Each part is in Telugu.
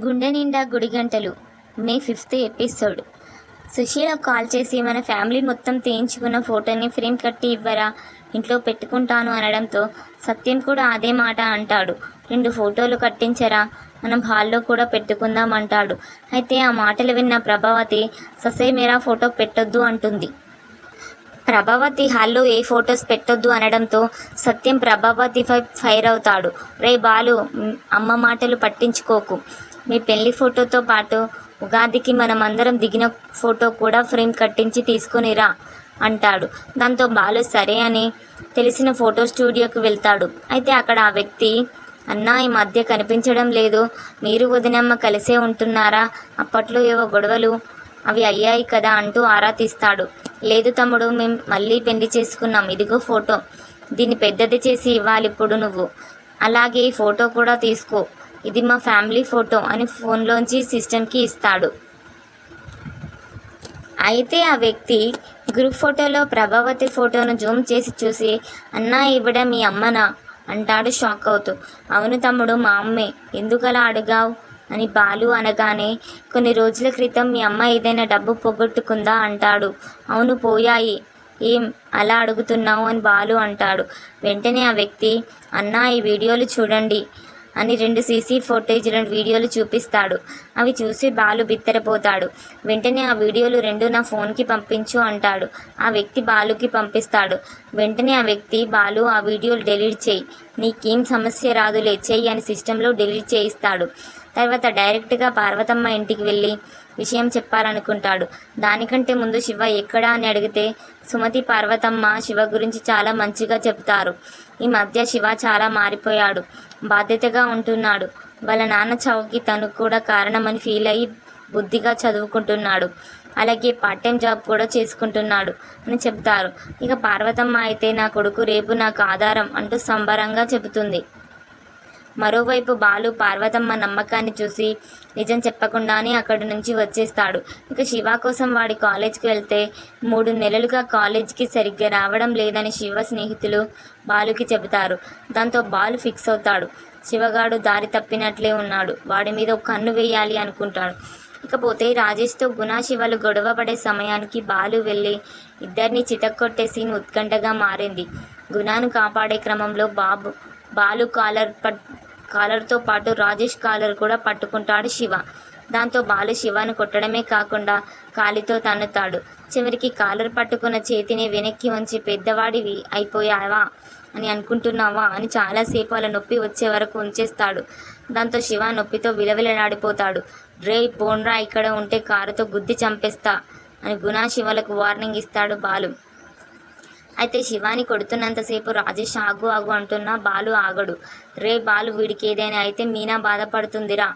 గుండె నిండా గుడిగంటలు May fifth episode. Sushila call చేసి మన ఫ్యామిలీ మొత్తం తీయించుకున్న ఫోటోని ఫ్రేమ్ కట్టి ఇవ్వరా? ఇంట్లో పెట్టుకుంటాను అనడంతో సత్యం కూడా అదే మాట అంటాడు. రెండు ఫోటోలు కట్టించరా? మనం హాల్లో కూడా పెట్టుకుందాం అంటాడు. అయితే ఆ మాటలు విన్న ప్రభావతి ససే మేరా ఫోటో పెట్టొద్దు అంటుంది. ప్రభావతి హాల్లో ఏ ఫొటోస్ పెట్టొద్దు అనడంతో సత్యం ప్రభావతిపై ఫైర్ అవుతాడు. రే బాలు అమ్మ మాటలు పట్టించుకోకు. మీ పెళ్ళి ఫోటోతో పాటు ఉగాదికి మనమందరం దిగిన ఫోటో కూడా ఫ్రేమ్ కట్టించి తీసుకునిరా అంటాడు. దాంతో బాలు సరే అని తెలిసిన ఫోటో స్టూడియోకి వెళ్తాడు. అయితే అక్కడ ఆ వ్యక్తి అన్నా ఈ మధ్య కనిపించడం లేదు. మీరు వదినమ్మ కలిసే ఉంటున్నారా? అప్పట్లో ఏవో గొడవలు అవి అయ్యాయి కదా అంటూ ఆరా తీస్తాడు. లేదు తమ్ముడు మేము మళ్ళీ పెళ్ళి చేసుకున్నాం. ఇదిగో ఫోటో. దీన్ని పెద్దది చేసి ఇవ్వాలి ఇప్పుడు నువ్వు. అలాగే ఈ ఫోటో కూడా తీసుకో. ఇది మా ఫ్యామిలీ ఫోటో అని ఫోన్లోంచి సిస్టమ్కి ఇస్తాడు. అయితే ఆ వ్యక్తి గ్రూప్ ఫోటోలో ప్రభావతి ఫోటోను జూమ్ చేసి చూసి అన్నా ఇవిడ మీ అమ్మనా? అంటాడు షాక్ అవుతూ. అవును తమ్ముడు మా అమ్మే. ఎందుకలా అడిగావు? అని బాలు అనగానే కొన్ని రోజుల క్రితం మీ అమ్మ ఏదైనా డబ్బు పోగొట్టుకుందా? అంటాడు. అవును పోయాయి. ఏం? అలా అడుగుతున్నావు? అని బాలు అంటాడు. వెంటనే ఆ వ్యక్తి అన్నా ఈ వీడియోలు చూడండి. అని రెండు సీసీ ఫోటేజ్లను వీడియోలు చూపిస్తాడు. అవి చూసి బాలు బిత్తరపోతాడు. వెంటనే ఆ వీడియోలు రెండు నా ఫోన్కి పంపించు అంటాడు. ఆ వ్యక్తి బాలుకి పంపిస్తాడు. వెంటనే ఆ వ్యక్తి బాలు ఆ వీడియోలు డెలీట్ చేయి. నీకేం సమస్య రాదులే. చెయ్యి అని సిస్టంలో డెలీట్ చేయిస్తాడు. తర్వాత డైరెక్ట్గా పార్వతమ్మ ఇంటికి వెళ్ళి విషయం చెప్పాలనుకుంటాడు. దానికంటే ముందు శివ ఎక్కడా అని అడిగితే సుమతి పార్వతమ్మ శివ గురించి చాలా మంచిగా చెప్తారు ఈ మధ్య శివ చాలా మారిపోయాడు. బాధ్యతగా ఉంటున్నాడు. వాళ్ళ నాన్న చావుకి తను కూడా కారణమని ఫీల్ అయ్యి బుద్ధిగా చదువుకుంటున్నాడు. అలాగే పార్ట్ టైం జాబ్ కూడా చేసుకుంటున్నాడు అని చెప్తారు ఇక పార్వతమ్మ అయితే నా కొడుకు రేపు నాకు ఆధారం అంటూ సంబరంగా చెబుతుంది. మరోవైపు బాలు పార్వతమ్మ నమ్మకాన్ని చూసి నిజం చెప్పకుండానే అక్కడి నుంచి వచ్చేస్తాడు. ఇక శివ కోసం వాడి కాలేజ్కి వెళ్తే మూడు నెలలుగా కాలేజ్కి సరిగ్గా రావడం లేదని శివ స్నేహితులు బాలుకి చెబుతారు. దాంతో బాలు ఫిక్స్ అవుతాడు. శివగాడు దారి తప్పినట్లే ఉన్నాడు. వాడి మీద ఒక కన్ను వేయాలి అనుకుంటాడు. ఇకపోతే రాజేష్తో గుణ శివలు గొడవ పడే సమయానికి బాలు వెళ్ళి ఇద్దరిని చితక్కొట్టే సీన్ ఉత్కంఠగా మారింది. గుణాను కాపాడే క్రమంలో బాబు బాలు కాలర్ పట్ కాలర్తో పాటు రాజేష్ కాలర్ కూడా పట్టుకుంటాడు శివ. దాంతో బాలు శివను కొట్టడమే కాకుండా కాలితో తన్నుతాడు. చివరికి కాలర్ పట్టుకున్న చేతిని వెనక్కి ఉంచి పెద్దవాడివి అయిపోయావా అని అనుకుంటున్నావా? అని చాలాసేపు అలా నొప్పి వచ్చే వరకు ఉంచేస్తాడు. దాంతో శివ నొప్పితో విలవిలలాడిపోతాడు. రే పోన్రా ఇక్కడ ఉంటే కారుతో గుద్ది చంపేస్తా అని గుణా శివలకు వార్నింగ్ ఇస్తాడు బాలు. అయితే శివాని కొడుతున్నంతసేపు రాజేష్ ఆగు ఆగు అంటున్నా బాలు ఆగడు. రే బాలు వీడికి ఏదైనా అయితే మీనా బాధపడుతుందిరా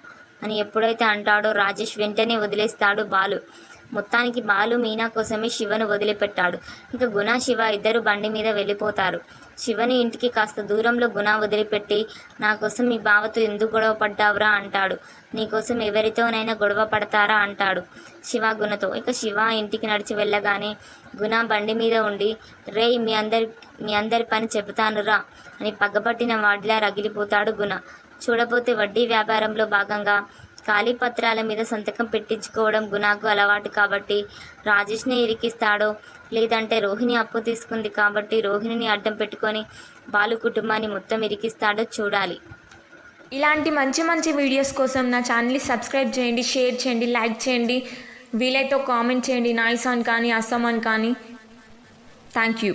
అని ఎప్పుడైతే అంటాడో రాజేష్ వెంటనే వదిలేస్తాడు బాలు. మొత్తానికి బాలు మీనా కోసమే శివను వదిలిపెట్టాడు. ఇక గుణ శివ ఇద్దరు బండి మీద వెళ్ళిపోతారు. శివని ఇంటికి కాస్త దూరంలో గుణ వదిలిపెట్టి నా కోసం మీ బావతో ఎందుకు గొడవ పడ్డావురా అంటాడు. నీకోసం ఎవరితోనైనా గొడవ పడతారా అంటాడు శివ గుణతో. ఇక శివ ఇంటికి నడిచి వెళ్ళగానే గుణ బండి మీద ఉండి రేయ్ మీ అందరి మీ అందరి పని చెబుతానురా అని పగ్గపట్టిన వాడిలా రగిలిపోతాడు గుణ. చూడపోతే వడ్డీ వ్యాపారంలో భాగంగా ఖాళీ పత్రాల మీద సంతకం పెట్టించుకోవడం గుణాకు అలవాటు కాబట్టి రాజేష్ని ఇరికిస్తాడో లేదంటే రోహిణి అప్పు తీసుకుంది కాబట్టి రోహిణిని అడ్డం పెట్టుకొని బాలు కుటుంబాన్ని మొత్తం ఇరికిస్తాడో చూడాలి. ఇలాంటి మంచి మంచి వీడియోస్ కోసం నా ఛానల్ని సబ్స్క్రైబ్ చేయండి షేర్ చేయండి లైక్ చేయండి. వీలైతే కామెంట్ చేయండి. నాయిస్ ఆన్ కానీ అస్సాం అని కానీ. Thank you.